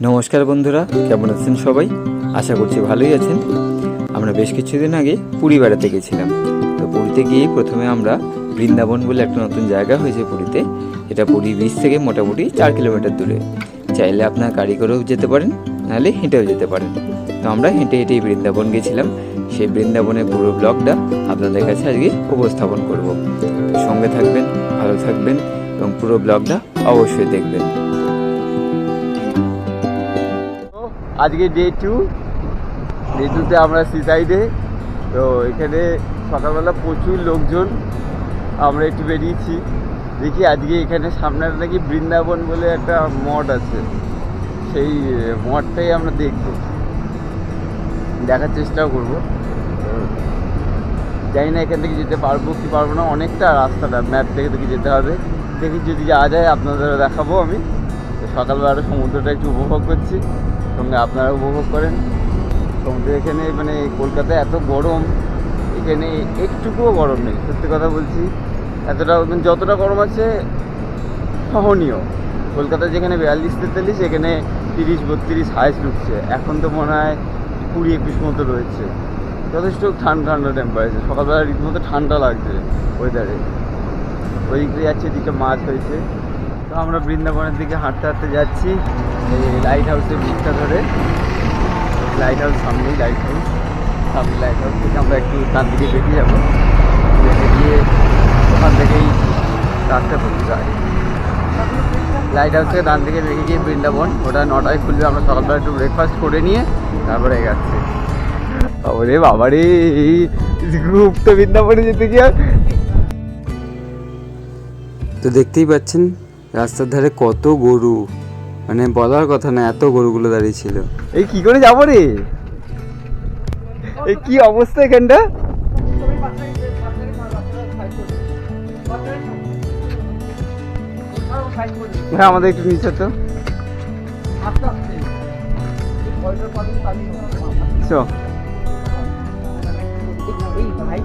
নমস্কার বন্ধুরা, কেমন আছেন সবাই? আশা করছি ভালোই আছেন। আমরা বেশ কিছুদিন আগে পুরী বেড়াতে গেছিলাম। তো পুরীতে গিয়ে প্রথমে আমরা বৃন্দাবন বলে একটা নতুন জায়গা হয়েছে পুরীতে। এটা পুরী বিচ থেকে মোটামুটি চার কিলোমিটার দূরে। চাইলে আপনার গাড়ি করেও যেতে পারেন, নাহলে হেঁটেও যেতে পারেন। তো আমরা হেঁটে হেঁটেই বৃন্দাবন গেছিলাম। সেই বৃন্দাবনের পুরো ব্লগটা আপনাদের কাছে আজকে উপস্থাপন করব। সঙ্গে থাকবেন, ভালো থাকবেন এবং পুরো ব্লগটা অবশ্যই দেখবেন। আজকে ডে টু ডে টুতে আমরা সি সাইডে তো এখানে সকালবেলা প্রচুর লোকজন, আমরা একটু বেরিয়েছি। দেখি আজকে এখানে সামনে নাকি বৃন্দাবন বলে একটা মঠ আছে। সেই মঠটাই আমরা দেখব। দেখার চেষ্টাও করব। জানি না এখান থেকে যেতে পারব কি পারব না, অনেকটা রাস্তাটা ম্যাপ থেকে দেখে যেতে হবে। দেখি যদি যাওয়া যায় আপনাদের দেখাবো আমি। সকালবেলা সমুদ্রটা একটু উপভোগ করছি। সঙ্গে আপনারা উপভোগ করেন। সমুদ্র এখানে মানে কলকাতায় এত গরম, এখানে একটুকুও গরম নেই, সত্যি কথা বলছি। এতটা মানে যতটা গরম আছে, সহনীয়। কলকাতা যেখানে বিয়াল্লিশ তেতাল্লিশ, এখানে তিরিশ, বত্রিশ হাইস্ট ঢুকছে এখন তো মনে হয় কুড়ি, একুশ মতো রয়েছে। যথেষ্ট ঠান্ডা ঠান্ডা টেম্পারেচার সকালবেলা রীতিমতো ঠান্ডা লাগছে ওয়েদারে ওই দিক যাচ্ছে, এদিকে মাছ হয়েছে। আমরা বৃন্দাবনের দিকে হাঁটতে হাঁটতে যাচ্ছি। এই লাইট হাউসের দিকটা ধরে। লাইট হাউস সামনেই লাইট হাউস সামনে লাইট হাউস থেকে আমরা একটু ডান দিকে বেরিয়ে যাব। বেরিয়ে গিয়ে ওখান থেকেই রাস্তা খুলতে যায় লাইট হাউস থেকে ডান দিকে বেরিয়ে গিয়ে বৃন্দাবন। ওটা নটায় খুলবে। আমরা সকালবেলা একটু ব্রেকফাস্ট করে নিয়ে তারপরে যাচ্ছি। ওরে বাবারে! এই গ্রুপ তো বৃন্দাবনে যেতে গিয়ে। তো দেখতেই পাচ্ছেন রাস্তার ধারে কত গরু? মানে বলার কথা না এত গরুগুলো দাঁড়িয়ে ছিল। এই কি করে যাব রে? এই কি অবস্থা এখানটা? ভাই আমাদের একটু নিচে তো। চ আমি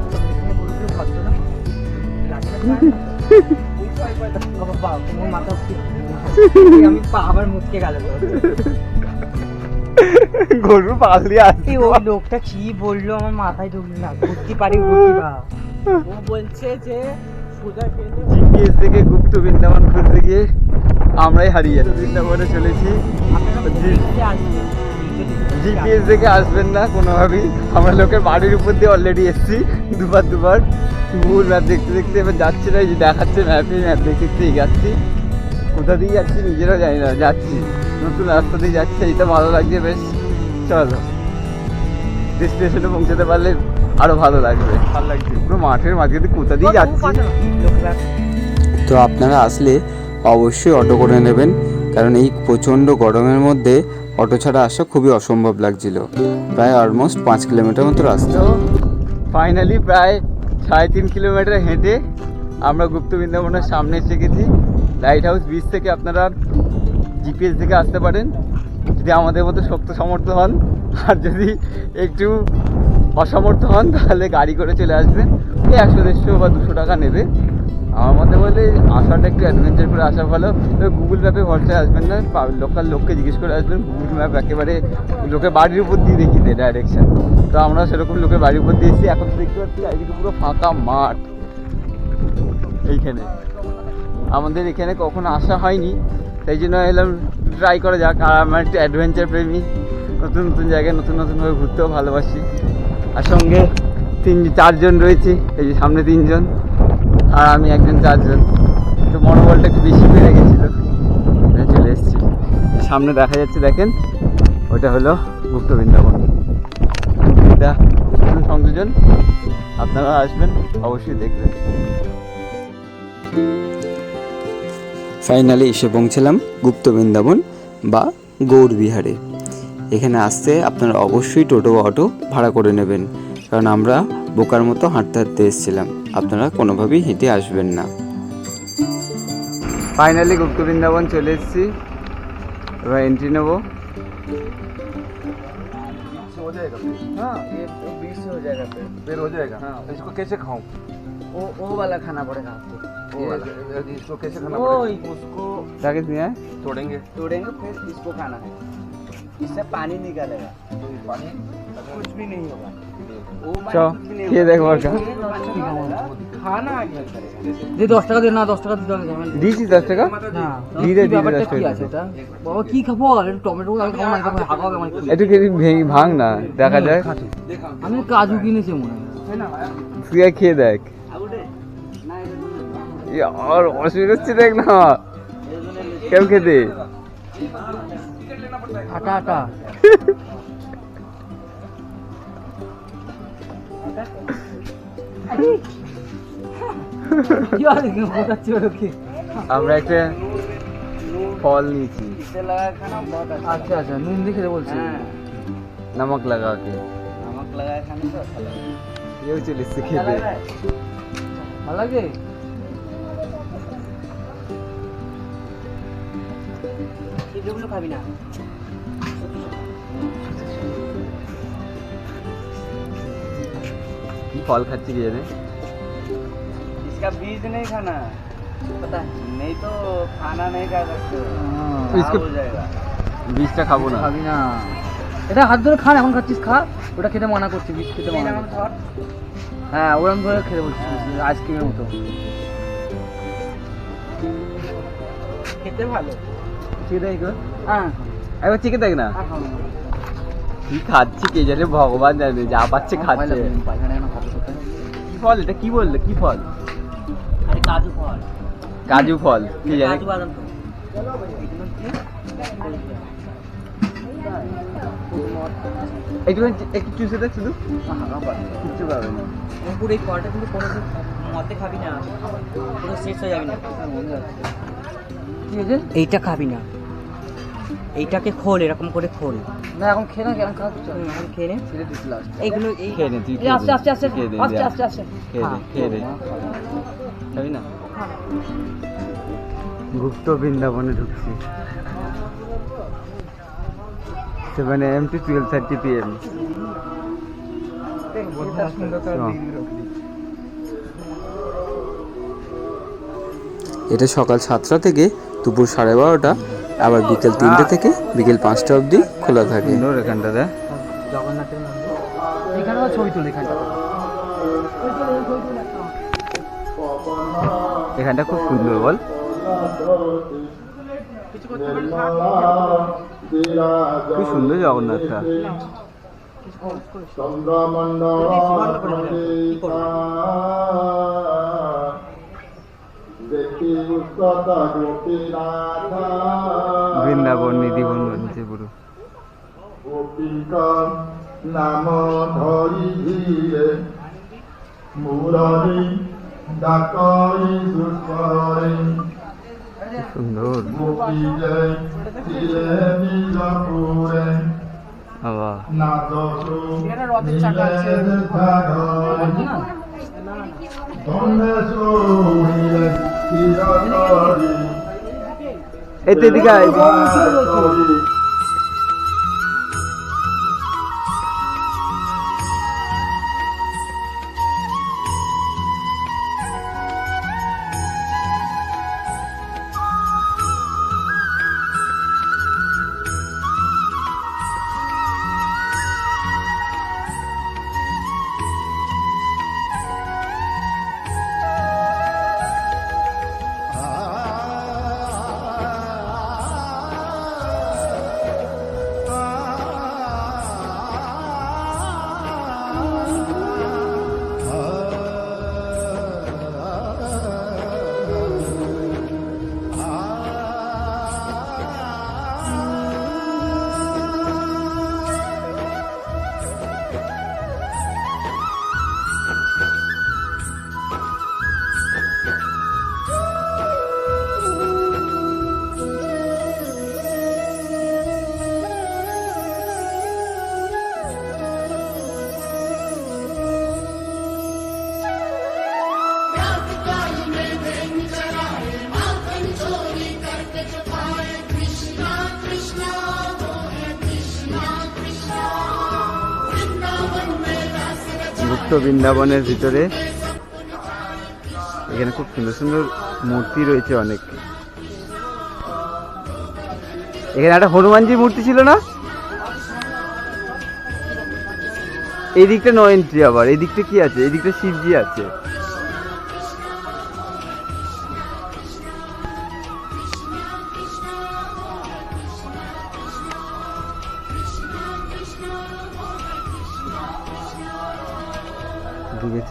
পা আবার মুচকে গরু পাল দিয়ে আসছি ওই লোকটা কি বলল আমার মাথায় ঢুকলো না ঘুরতে পারি ঘুরতে ও বলছে যে জিপিএস থেকে গুপ্ত বৃন্দাবন খুঁজতে গিয়ে আমরাই হারিয়ে বৃন্দাবনে চলেছি। জিপিএস থেকে আসবেন না কোনোভাবেই। আমরা লোকের বাড়ির উপর দিয়ে অলরেডি এসেছি দুবার দুবার। গুগল ম্যাপ দেখতে দেখতে এবার যাচ্ছে না এই যে দেখাচ্ছে ম্যাপে ম্যাপ দেখতে দেখতে যাচ্ছি। কোথা দিয়ে যাচ্ছি নিজেরাও জানি না যাচ্ছি। নতুন রাস্তা দিয়ে যাচ্ছে এইটা ভালো লাগছে বেশ। চলো। ডেস্টিনেশনে পৌঁছাতে পারলে আরও ভালো লাগবে। ভালো লাগছে। পুরো মাঠের মাঝে দিয়ে কোথা দিয়ে যাচ্ছি? তো আপনারা আসলে অবশ্যই অটো করে নেবেন কারণ এই প্রচণ্ড গরমের মধ্যে অটো ছাড়া আসা খুবই অসম্ভব লাগছিল। প্রায় অলমোস্ট পাঁচ কিলোমিটার মতো রাস্তা। ফাইনালি প্রায় সাড়ে তিন কিলোমিটার হেঁটে আমরা গুপ্ত বৃন্দাবনের সামনে এসে গেছি। লাইট হাউস বিচ থেকে আপনারা জিপিএস থেকে আসতে পারেন। যদি আমাদের মতো শক্ত সমর্থ হন, আর যদি একটু অসমর্থ হন, তাহলে গাড়ি করে চলে আসবেন। একশো দেড়শো বা দুশো টাকা নেবে। আমার মতে বলে আসাটা একটু অ্যাডভেঞ্চার করে আসা ভালো। গুগল ম্যাপে ভরসায় আসবেন না লোকাল লোককে জিজ্ঞেস করে আসবেন। গুগল ম্যাপ একেবারে লোকে বাড়ির উপর দিয়ে দেখিয়ে দেয় ডাইরেকশন তো আমরা সেরকম লোকের বাড়ির উপর দিয়ে এসেছি। এখন দেখতে পাচ্ছি চারিদিকে পুরো ফাঁকা মাঠ। এইখানে। আমাদের এখানে কখনো আসা হয়নি। তাই জন্য এলাম ট্রাই করা যাক। আর আমার একটু অ্যাডভেঞ্চার প্রেমী। নতুন নতুন জায়গায় নতুন নতুনভাবে ঘুরতেও ভালোবাসি। আর সঙ্গে তিন, চারজন রয়েছে। এই যে সামনে তিনজন। আর আমি একজন চারজন। তো মনোবলটা একটু বেশি বেড়ে গেছিল। চলে এসেছি। সামনে দেখা যাচ্ছে, দেখেন ওইটা হলো গুপ্ত বৃন্দাবন। সংযোজন। আপনারা আসবেন, অবশ্যই দেখবেন। ফাইনালি এসে পৌঁছলাম গুপ্ত বৃন্দাবন বা গৌর বিহারে। এখানে আসতে আপনারা অবশ্যই টোটো বা অটো ভাড়া করে নেবেন। কারণ আমরা বোকার মতো হাঁটতে হাঁটতে এসেছিলাম। আপনারা কোনোভাবেই হেঁটে আসবেন না ফাইনালি গুপ্ত বৃন্দাবন চলে এসেছি এবার এন্ট্রি নেবো हाँ ये तो बीस से हो जाएगा फिर फिर हो जाएगा हाँ। इसको कैसे खाऊं वो वो वाला खाना पड़ेगा आपको इसको कैसे खाना ओए उसको क्या कहते हैं तोड़ेंगे तोड़ेंगे फिर इसको खाना है इससे पानी निकलेगा पानी कुछ भी नहीं होगा খেয়ে দেখো দশ টাকা দে না দশ টাকা দিতে দশ টাকা? দিয়ে একটু খেয়ে ভাঙ না দেখা যায় আমি কাজু কিনেছি তুই খেয়ে দেখ। আর অসুবিধা হচ্ছে দেখ না। কেউ খেতে? আটা আটা। আমরা একটা ফল নিয়েছি। আচ্ছা আচ্ছা নুন দিয়ে খেতে বলছি। নমক লাগা কে নমক লাগায় খানি তো চলে এসছে খেতে। ভালো লাগে? এগুলো খাবি না? কি ফল খাচ্ছি কি জানে इसका बीज नहीं खाना पता है नहीं तो खाना नहीं खा सकते इसको- हो जाएगा বীজটা খাবো না খাবি না এটা হাত ধরে খান এখন খাচ্ছিস খা ওটা খেতে মানা করছি বিষ খেতে মানা করছি। হ্যাঁ ওরম ধরে খেতে বলছি আইসক্রিমের মতো খেতে ভালো ঠিক দেখ হ্যাঁ একবার চেকে দেখ না খা, খাও না। কি খাচ্ছি কে জানে ভগবান জানে যা পাচ্ছে খাচ্ছে। কি ফল এটা? কি বললে? কি ফল? কাজু ফল। কাজু ফল কি জানে? একটু একটু চুষে দেখ শুধু। কিচ্ছু পাবে না। পুরো এই ফলটা কিন্তু কোনো মতে খাবি না। পুরো শেষ হয়ে যাবি না। এইটা খাবি না। এইটাকে খোল এরকম করে খোল। না এখন খেয়ে না কেন খাচ্ছ এখন খেয়ে নে। এইগুলো এই খেয়ে নে, তুই আস্তে। আস্তে আস্তে আস্তে। আস্তে আস্তে। খেয়ে দে খেয়ে দে। খাবি না? গুপ্ত বৃন্দাবনে ঢুকছি। Seven AM to twelve thirty P M এটা সকাল সাতটা থেকে দুপুর সাড়ে বারোটা। আবার বিকেল তিনটে থেকে বিকেল পাঁচটা অবধি খোলা থাকে। এখানটা দেখ জগন্নাথের মন্দির এখানে ছবি তুলি এখানটা এখানটা খুব সুন্দর বল। খুব সুন্দর জগন্নাথটা বৃন্দাবন নিধিবন বলছে পুরো নাম ধরি ধীরে মুরলি ডাকই সুস্বরে সুন্দর। গোপী জয় ছিলে বাবা। ধনেশ্বরে চিরতরি এতে এদিকে আয়। বৃন্দাবনের ভিতরে। এখানে খুব সুন্দর সুন্দর মূর্তি রয়েছে অনেক। এখানে একটা হনুমানজির মূর্তি ছিল না? এই দিকটা নো এন্ট্রি আবার, এই দিকটা কি আছে? এই দিকটা শিবজি আছে।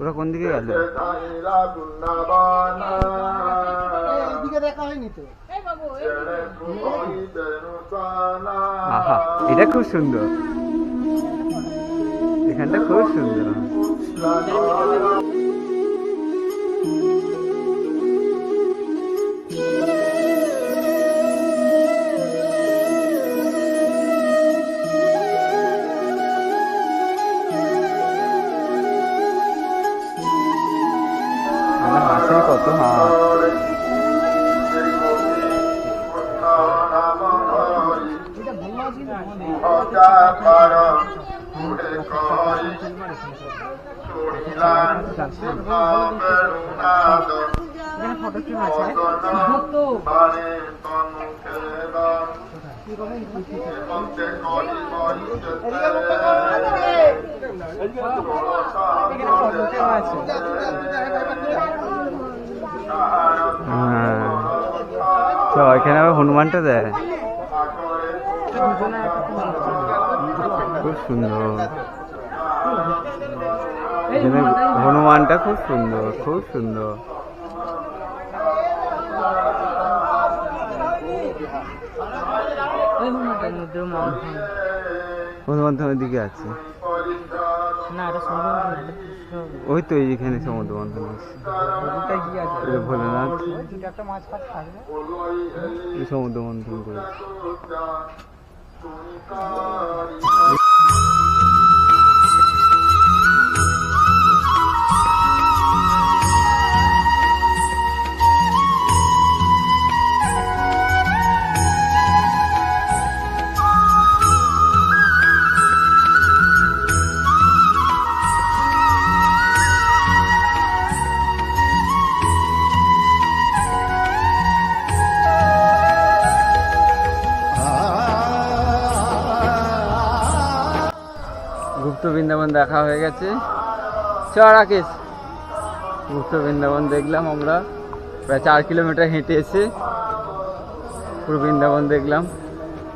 ওরা কোন দিকে গেল? দেখা হয়নি তো। আহা এটা খুব সুন্দর। এখানটা খুব সুন্দর। চ এখানে আবার হনুমানটা দেয় খুব সুন্দর। হনুমানটা খুব সুন্দর খুব সুন্দর। দিকে আছে। না এটা সমুদ্র ওই তো এইখানে সমুদ্র বন্ধন আছে। ভোলেনাথ। সমুদ্র মন্থন করেছে বৃন্দাবন দেখা হয়ে গেছে। চ রাকেশ। গুপ্ত বৃন্দাবন দেখলাম আমরা। প্রায় চার কিলোমিটার হেঁটে এসে পুরো বৃন্দাবন দেখলাম।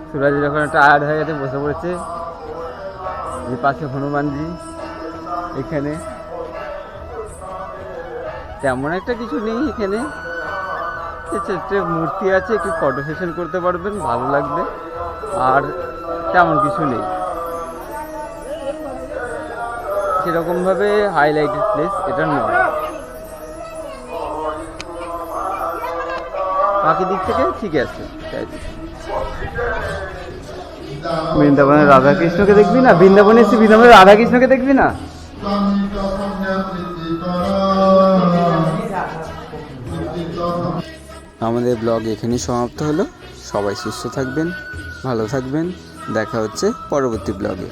সুরাজ যখন টায়ার্ড হয়ে গেছে, বসে পড়েছে। এই পাশে হনুমানজি এখানে। তেমন একটা কিছু নেই এখানে। মূর্তি আছে, একটু ফটো সেশন করতে পারবেন, ভালো লাগবে। আর তেমন কিছু নেই। সেরকমভাবে হাইলাইটেড প্লেস এটা নয় বাকি দিক থেকে ঠিক আছে বৃন্দাবনের রাধাকৃষ্ণকে দেখবি না? বৃন্দাবনে এসে বৃন্দাবনের রাধাকৃষ্ণকে দেখবি না? আমাদের ব্লগ এখানেই সমাপ্ত হলো। সবাই সুস্থ থাকবেন, ভালো থাকবেন। দেখা হচ্ছে পরবর্তী ব্লগে।